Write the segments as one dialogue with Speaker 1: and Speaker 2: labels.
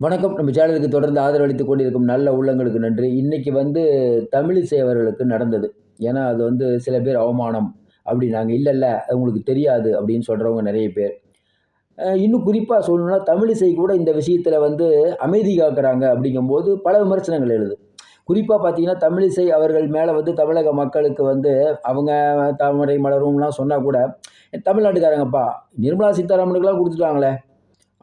Speaker 1: வணக்கம். நம்ம சேனலுக்கு தொடர்ந்து ஆதரவளித்து கொண்டிருக்கும் நல்ல உள்ளங்களுக்கு நன்றி. இன்னைக்கு வந்து தமிழிசை அவர்களுக்கு நடந்தது. ஏன்னா அது வந்து சில பேர் அவமானம். அப்படின்னாங்க இல்லை இல்லை அது உங்களுக்கு தெரியாது அப்படின்னு சொல்கிறவங்க நிறைய பேர். இன்னும் குறிப்பாக சொல்லணும்னா தமிழிசை கூட இந்த விஷயத்தில் வந்து அமைதி காக்குறாங்க அப்படிங்கும்போது பல விமர்சனங்கள் எழுது. குறிப்பாக பார்த்தீங்கன்னா தமிழிசை அவர்கள் மேலே வந்து தமிழக மக்களுக்கு வந்து அவங்க தாமரை மலரும்லாம் சொன்னால் கூட தமிழ்நாட்டுக்காரங்கப்பா நிர்மலா சீதாராமனுக்கெல்லாம் கொடுத்துட்டாங்களே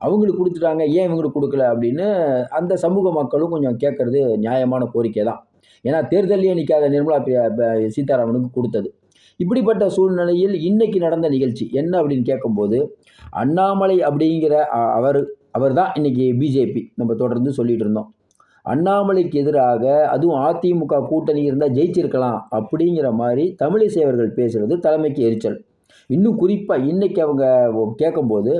Speaker 1: அவங்களுக்கு கொடுத்துட்டாங்க ஏன் இவங்களுக்கு கொடுக்கல அப்படின்னு அந்த சமூக மக்களும் கொஞ்சம் கேட்குறது நியாயமான கோரிக்கை தான் ஏன்னா தேர்தலையே நிற்காத நிர்மலா பிரியா- சீதாராமனுக்கு கொடுத்தது. இப்படிப்பட்ட சூழ்நிலையில் இன்னைக்கு நடந்த நிகழ்ச்சி என்ன அப்படின்னு கேட்கும்போது அண்ணாமலை அப்படிங்கிற அ- அவர் அவர் தான் இன்னைக்கு பிஜேபி நம்ம தொடர்ந்து சொல்லிட்டு இருந்தோம். அண்ணாமலைக்கு எதிராக அதுவும் அதிமுக கூட்டணி இருந்தால் ஜெயிச்சிருக்கலாம் அப்படிங்கிற மாதிரி தமிழிசை அவர்கள் பேசுகிறது தலைமைக்கு எரிச்சல். இன்னும் குறிப்பாக இன்றைக்கி அவங்க கேட்கும்போது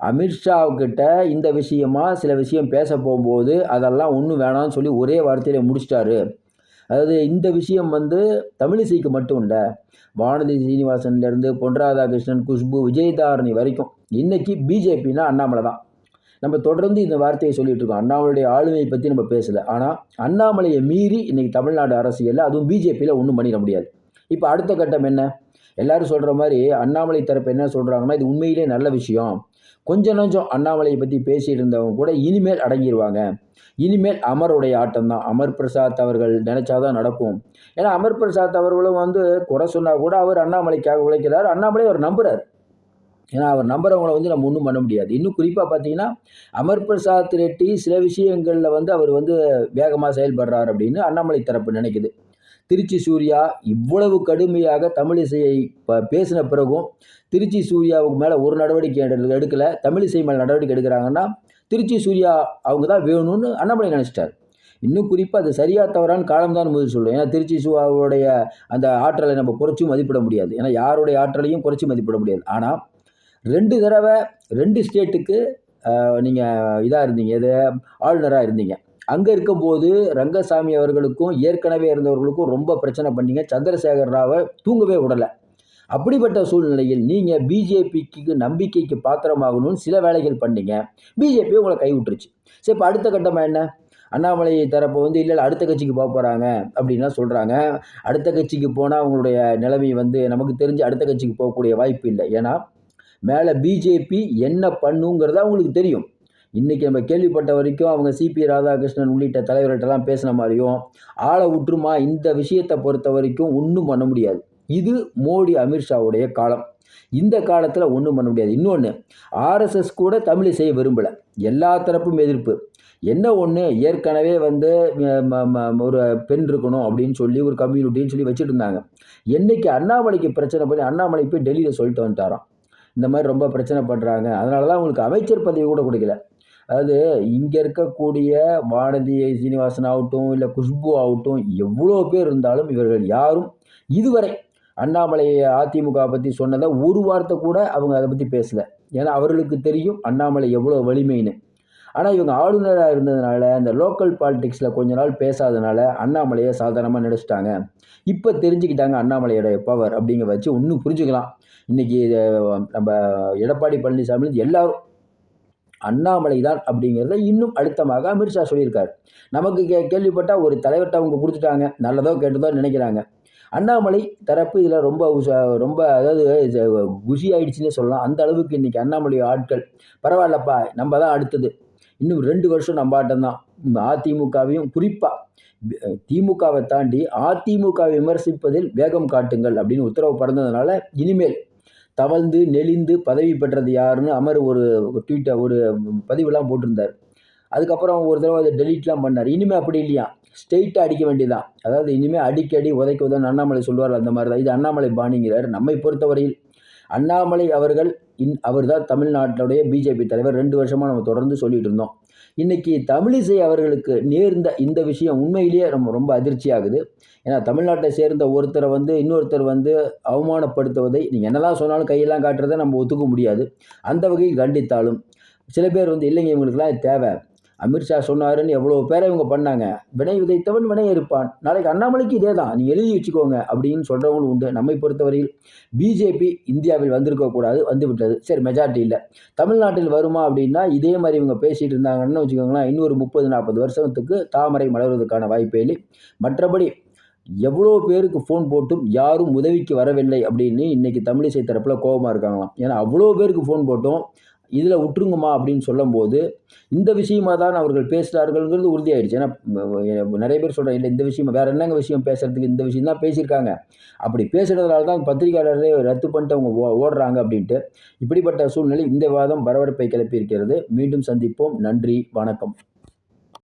Speaker 1: அமித்ஷாவுக்கிட்ட இந்த விஷயமா சில விஷயம் பேச போகும்போது அதெல்லாம் ஒன்றும் வேணாம்னு சொல்லி ஒரே வார்த்தையில் முடிச்சிட்டாரு. அதாவது இந்த விஷயம் வந்து தமிழிசைக்கு மட்டும் இல்லை வானதி சீனிவாசன்லேருந்து பொன் ராதாகிருஷ்ணன் குஷ்பு விஜயதாரணி வரைக்கும் இன்றைக்கி பிஜேபின்னா அண்ணாமலை தான். நம்ம தொடர்ந்து இந்த வார்த்தையை சொல்லிகிட்டு இருக்கோம். அண்ணாமலையுடைய ஆளுமையை பற்றி நம்ம பேசலை. ஆனால் அண்ணாமலையை மீறி இன்றைக்கி தமிழ்நாடு அரசியலில் அதுவும் பிஜேபியில் ஒன்றும் பண்ணிட முடியாது. இப்போ அடுத்த கட்டம் என்ன? எல்லாரும் சொல்கிற மாதிரி அண்ணாமலை தரப்பு என்ன சொல்கிறாங்கன்னா இது உண்மையிலே நல்ல விஷயம். கொஞ்சம் நஞ்சம் அண்ணாமலையை பற்றி பேசிட்டு இருந்தவங்க கூட இனிமேல் அடங்கிடுவாங்க இனிமேல் அமருடைய ஆட்டம் தான். அமர் பிரசாத் அவர்கள் நினைச்சாதான் நடக்கும். ஏன்னா அமர் பிரசாத் அவர்களும் வந்து குறை சொன்னால் கூட அவர் அண்ணாமலைக்காக உழைக்கிறார். அண்ணாமலை அவர் நம்புறார். ஏன்னா அவர் நம்புறவங்கள வந்து நம்ம ஒன்றும் பண்ண முடியாது. இன்னும் குறிப்பாக பார்த்தீங்கன்னா அமர் பிரசாத் ரெட்டி சில விஷயங்களில் வந்து அவர் வந்து வேகமாக செயல்படுறார் அப்படின்னு அண்ணாமலை தரப்பு நினைக்குது. திருச்சி சூர்யா இவ்வளவு கடுமையாக தமிழிசையை ப- பேசின பிறகும் திருச்சி சூர்யாவுக்கு மேலே ஒரு நடவடிக்கை எடு- எடுக்கல. தமிழிசை மேலே நடவடிக்கை எடுக்கிறாங்கன்னா திருச்சி சூர்யா அவங்க தான் வேணும்னு அண்ணாமலை நினச்சிட்டார். இன்னும் குறிப்பாக அது சரியாக தவறான்னு காலம்தான் முதல் சொல்லுவோம் ஏன்னா திருச்சி சூவாவுடைய அந்த ஆற்றலை நம்ம குறைச்சி மதிப்பிட முடியாது. ஏன்னா யாருடைய ஆற்றலையும் குறைச்சி மதிப்பிட முடியாது. ஆனால் ரெண்டு தடவை ரெண்டு ஸ்டேட்டுக்கு நீங்கள் இதாக இருந்தீங்க இது ஆளுநராக இருந்தீங்க. அங்கே இருக்கும்போது ரங்கசாமி அவர்களுக்கும் ஏற்கனவே இருந்தவர்களுக்கும் ரொம்ப பிரச்சனை பண்ணிங்க. சந்திரசேகர் ராவை தூங்கவே விடலை. அப்படிப்பட்ட சூழ்நிலையில் நீங்கள் பிஜேபிக்கு நம்பிக்கைக்கு பாத்திரமாகணும்னு சில வேலைகள் பண்ணீங்க. பிஜேபி உங்களை கைவிட்டுருச்சு சரி இப்போ அடுத்த கட்டமாக என்ன? அண்ணாமலை தரப்பு வந்து இல்லை அடுத்த கட்சிக்கு போக போகிறாங்க அப்படின்லாம் சொல்கிறாங்க அடுத்த கட்சிக்கு போனால் அவங்களுடைய நிலைமை வந்து நமக்கு தெரிஞ்சு அடுத்த கட்சிக்கு போகக்கூடிய வாய்ப்பு இல்லை. ஏன்னா மேலே பிஜேபி என்ன பண்ணுங்கிறத அவங்களுக்கு தெரியும். இன்றைக்கி நம்ம கேள்விப்பட்ட வரைக்கும் அவங்க சிபி ராதாகிருஷ்ணன் உள்ளிட்ட தலைவர்கள்ட்டெல்லாம் பேசின மாதிரியும் ஆளை விட்டுருமா இந்த விஷயத்தை பொறுத்த வரைக்கும் ஒன்றும் பண்ண முடியாது. இது மோடி அமித்ஷாவுடைய காலம். இந்த காலத்தில் ஒன்றும் பண்ண முடியாது. இன்னொன்று ஆர்எஸ்எஸ் கூட தமிழை செய்ய விரும்பலை. எல்லா தரப்பும் எதிர்ப்பு. என்ன ஒன்று ஏற்கனவே வந்து ம- ம- ஒரு பெண் இருக்கணும் அப்படின்னு சொல்லி ஒரு கம்யூனிட்டின்னு சொல்லி வச்சுட்டு இருந்தாங்க என்னைக்கு அண்ணாமலைக்கு பிரச்சனை பண்ணி அண்ணாமலை போய் டெல்லியில் சொல்லிட்டு வந்துட்டாராம். இந்த மாதிரி ரொம்ப பிரச்சனை பண்ணுறாங்க அதனால தான் அவங்களுக்கு அமைச்சர் பதவி கூட கொடுக்கல. அதாவது இங்கே இருக்கக்கூடிய வானதி சீனிவாசன் ஆகட்டும் இல்லை குஷ்பு ஆகட்டும் எவ்வளோ பேர் இருந்தாலும் இவர்கள் யாரும் இதுவரை அண்ணாமலை அதிமுக பற்றி சொன்னதை ஒரு வார்த்தை கூட அவங்க அதை பற்றி பேசலை. ஏன்னா அவர்களுக்கு தெரியும் அண்ணாமலை எவ்வளோ வலிமைன்னு. ஆனால் இவங்க ஆளுநராக இருந்ததுனால இந்த லோக்கல் பாலிடிக்ஸில் கொஞ்ச நாள் பேசாதனால அண்ணாமலையை சாதாரணமாக நினச்சிட்டாங்க. இப்போ தெரிஞ்சுக்கிட்டாங்க அண்ணாமலையோட பவர் அப்படிங்க வச்சு இன்னும் புரிஞ்சுக்கலாம். இன்றைக்கி நம்ம எடப்பாடி பழனிசாமி எல்லாரும் அண்ணாமலை தான் அப்படிங்கிறத இன்னும் அழுத்தமாக அமித்ஷா சொல்லியிருக்கார். நமக்கு கே கேள்விப்பட்டால் ஒரு தலைவர்கிட்ட அவங்க கொடுத்துட்டாங்க. நல்லதோ கெட்டதோ நினைக்கிறாங்க. அண்ணாமலை தரப்பு இதில் ரொம்ப உஷா- ரொம்ப அதாவது குஷி ஆயிடுச்சுன்னே சொல்லலாம். அந்த அளவுக்கு இன்றைக்கி அண்ணாமலை ஆட்கள். பரவாயில்லப்பா நம்ம தான் அடுத்தது. இன்னும் ரெண்டு வருஷம் நம்ம ஆட்டம்தான் அதிமுகவையும் குறிப்பாக திமுகவை தாண்டி அதிமுக விமர்சிப்பதில் வேகம் காட்டுங்கள் அப்படின்னு உத்தரவு பிறந்ததுனால இனிமேல் தவழ்ந்து நெளிந்து பதவி பெற்றது யாருன்னு அமர் ஒரு ட்வீட்டை ஒரு பதிவுலாம் போட்டிருந்தார். அதுக்கப்புறம் ஒரு தடவை அதை டெலீட்லாம் பண்ணார். இனிமேல் அப்படி இல்லையா? ஸ்ட்ரெயிட்டாக அடிக்க வேண்டியதான் அதாவது இனிமேல் அடிக்கடி உதைக்க உதன்னு அண்ணாமலை சொல்லுவார் அந்த மாதிரி தான் இது அண்ணாமலை பாணிங்கிறார். நம்மை பொறுத்தவரையில் அண்ணாமலை அவர்கள் இன் அவர் தான் தமிழ்நாட்டினுடைய பிஜேபி தலைவர். ரெண்டு வருஷமாக நம்ம தொடர்ந்து சொல்லிட்டு இருந்தோம். இன்னைக்கு தமிழிசை அவர்களுக்கு நேர்ந்த இந்த விஷயம் உண்மையிலேயே நம்ம ரொம்ப அதிர்ச்சி ஆகுது ஏன்னா தமிழ்நாட்டை சேர்ந்த ஒருத்தரை வந்து இன்னொருத்தர் வந்து அவமானப்படுத்துவதை நீங்கள் என்னதான் சொன்னாலும் கையெல்லாம் காட்டுறதை நம்ம ஒத்துக்க முடியாது. அந்த வகையில் கண்டித்தாலும். சில பேர் வந்து இல்லைங்க இவங்களுக்குலாம் தேவை. அமித்ஷா சொன்னாருன்னு எவ்வளோ பேரை இவங்க பண்ணாங்க? வினை விதைத்தவன் வினை இருப்பான் நாளைக்கு அண்ணாமலைக்கு இதே தான் நீ எழுதி வச்சுக்கோங்க அப்படின்னு சொல்கிறவங்களும் உண்டு. நம்மை பொறுத்தவரையில் பிஜேபி இந்தியாவில் வந்திருக்கக்கூடாது வந்து விட்டது சரி மெஜாரிட்டி இல்லை. தமிழ்நாட்டில் வருமா அப்படின்னா இதே மாதிரி இவங்க பேசிகிட்டு இருந்தாங்கன்னு வச்சுக்கோங்களேன் இன்னொரு முப்பது நாற்பது வருஷத்துக்கு தாமரை மலர்வதற்கான வாய்ப்பே இல்லை. மற்றபடி எவ்வளோ பேருக்கு ஃபோன் போட்டும் யாரும் உதவிக்கு வரவில்லை அப்படின்னு இன்றைக்கி தமிழிசை தரப்பில் கோபமாக இருக்காங்களாம். ஏன்னா அவ்வளோ பேருக்கு ஃபோன் போட்டோம். இதில் விட்டுருங்கம்மா அப்படின்னு சொல்லும்போது இந்த விஷயமா தான் அவர்கள் பேசுகிறார்கள்ங்கிறது உறுதியாயிடுச்சு. ஏன்னா நிறைய பேர் சொல்கிறேன் இல்லை இந்த விஷயம் வேறு என்னங்க விஷயம் பேசுகிறதுக்கு இந்த விஷயம் தான் பேசியிருக்காங்க. அப்படி பேசுகிறதுனால தான் பத்திரிகையாளரே ரத்து பண்ணிட்டு அவங்க ஓ- ஓடுறாங்க அப்படின்ட்டு இப்படிப்பட்ட சூழ்நிலை இந்த வாதம் பரபரப்பை கிளப்பி இருக்கிறது மீண்டும் சந்திப்போம். நன்றி வணக்கம்.